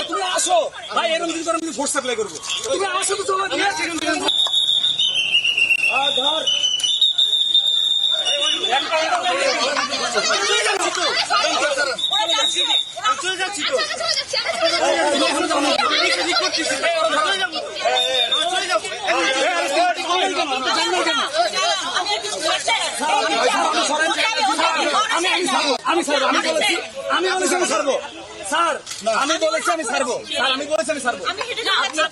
তুমি আসো ভাই এরকম যদি আমি ফোর্স সাপ্লাই করব তুমি আসো তো আর ধর চলে যাচ্ছি। তো আমি ছাড়বো আমি আমি বলেছি আমি বলেছি আমি ছাড়বো। স্যার আমি বলেছি আমি ছাড়বো। স্যার আমি বলেছি আমি ছাড়বো।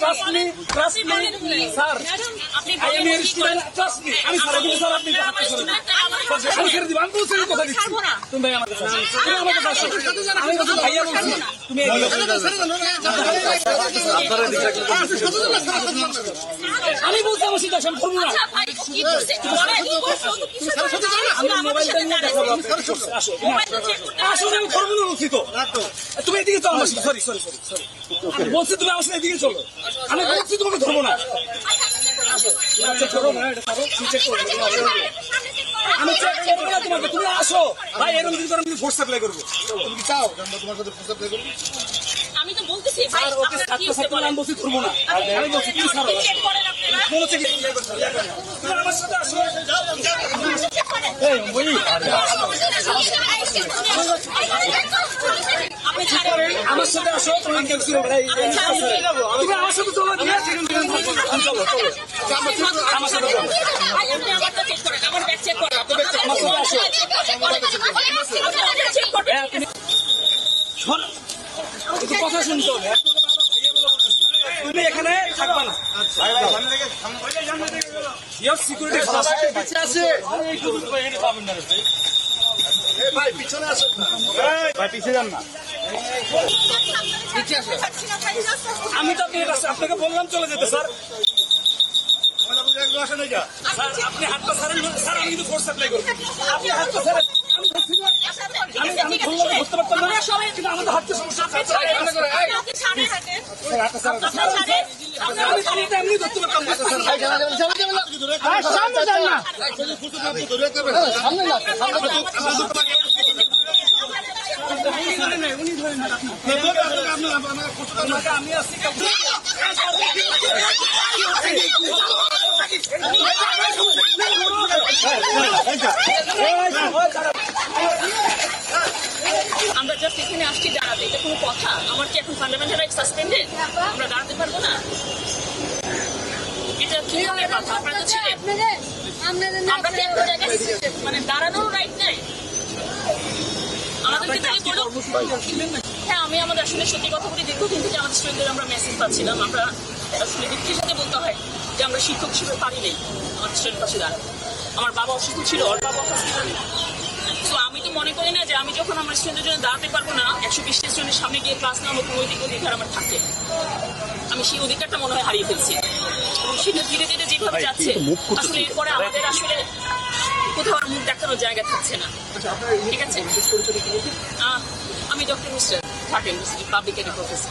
Trust me trust me sir. I am year student trust me আমি ছাড়বো কিন্তু স্যার আপনি হাত করে আমি ছেড়ে দিব আমি বলছি কথা দিচ্ছি। তুমি ভাই আমাকে তুমি আমাকে আমি ভাইয়া বলছি। তুমি আমি বলছি আমার সিদ্ধান্ত আমি করব না। আমি মোবাইলটা নিয়ে দেখাবো আপনাকে। আসো আসলে আমি করব না বলছি তুমি এদিকে চলো আমার সরি সরি সরি সরি। বলছি তুমি আমার সাথে এদিকে চলো। আমি বলছি তোমাকে ধরবো না। চেক করো না এটা করো। চেক করো আমি চেক করব না তোমাকে তুমি আসো। ভাই এরকম যদি আমি ফোর্স সাপ্লাই করব। তুমি কি চাও? তোমার সাথে প্রস্তাব প্লে করি আমি তো বলতেছি ভাই ওকে ছাত্র ছাত্রী আমি বলছি ধরবো না। আমি বলছি তুমি ছাড়ো। চেক করেন আপনারা। মনে হচ্ছে কি? তুমি আমার সাথে আসো। এই ছাড়েন আমার সাথে আসো তুমি কেউ এই- তুমি আমার সাথে চলো চলো আমার সাথে চলো ভাই, আপনি আমারটা চেক করেন আমার ব্যাগ চেক করেন আমার সাথে আসো আপনারা চেক করবেন হ্যাঁ, তুমি শোন, একটু এখানে আসে ভাই পিছনে আসেন না ভাই যান না আমি তো আপনাকে বললাম চলে যেতে, স্যার আপনি হাতটা ছাড়েন স্যার, আমি কিন্তু আপনি হাতটা ছাড়েন আমি ধরছি না। আমি আমি ধরলে পারতাম না? কিন্তু আমাদের হাতে সমস্যা আছে। আমি আমি তো এমনি ধরতে পারতাম না। স্যার। ভাই জানা যাবেন আমরা জাস্ট এখানে আসছি দাঁড়াতে এটা কোনো কথা? আমার কি এখন ফান্ডামেন্টাল রাইট সাসপেন্ডেড আমরা দাঁড়াতে পারব না? এটা কি ধরনের কথা আপনারা তো ছিলেন। আমরা কি একটা জায়গায় মানে দাঁড়ানোর রাইট নাই। আমাদেরকে তাই বলো। হ্যাঁ আমি আমাদের আসলে সত্যি কথা বলি দীর্ঘদিন থেকে আমাদের স্টুডেন্টদের আমরা মেসেজ পাচ্ছিলাম আমরা আসলে দুঃখের সাথে বলতে হয় যে আমরা শিক্ষক হিসেবে পারি নেই। আমাদের স্টুডেন্ট পাশে দাঁড়াতে। আমার বাবা অসুস্থ ছিল ওর বাবা অসুস্থ ছিল তো আমি তো মনে করি না যে আমি যখন আমার স্টুডেন্টের জন্য দাঁড়াতে পারব না একশো বিশ স্টুডেন্টের সামনে গিয়ে ক্লাস নেওয়ার কোনো নৈতিক অধিকার আমার থাকে। আমি সেই অধিকারটা মনে হয় হারিয়ে ফেলছি। এবং সেটা ধীরে ধীরে যেভাবে যাচ্ছে আসলে এরপরে আমাদের আসলে কোথাও আর মুখ দেখানোর জায়গা থাকছে না। ঠিক আছে? আহ, আমি ডক্টর মিস্টার থাকেন পাবলিক এডি প্রফেসর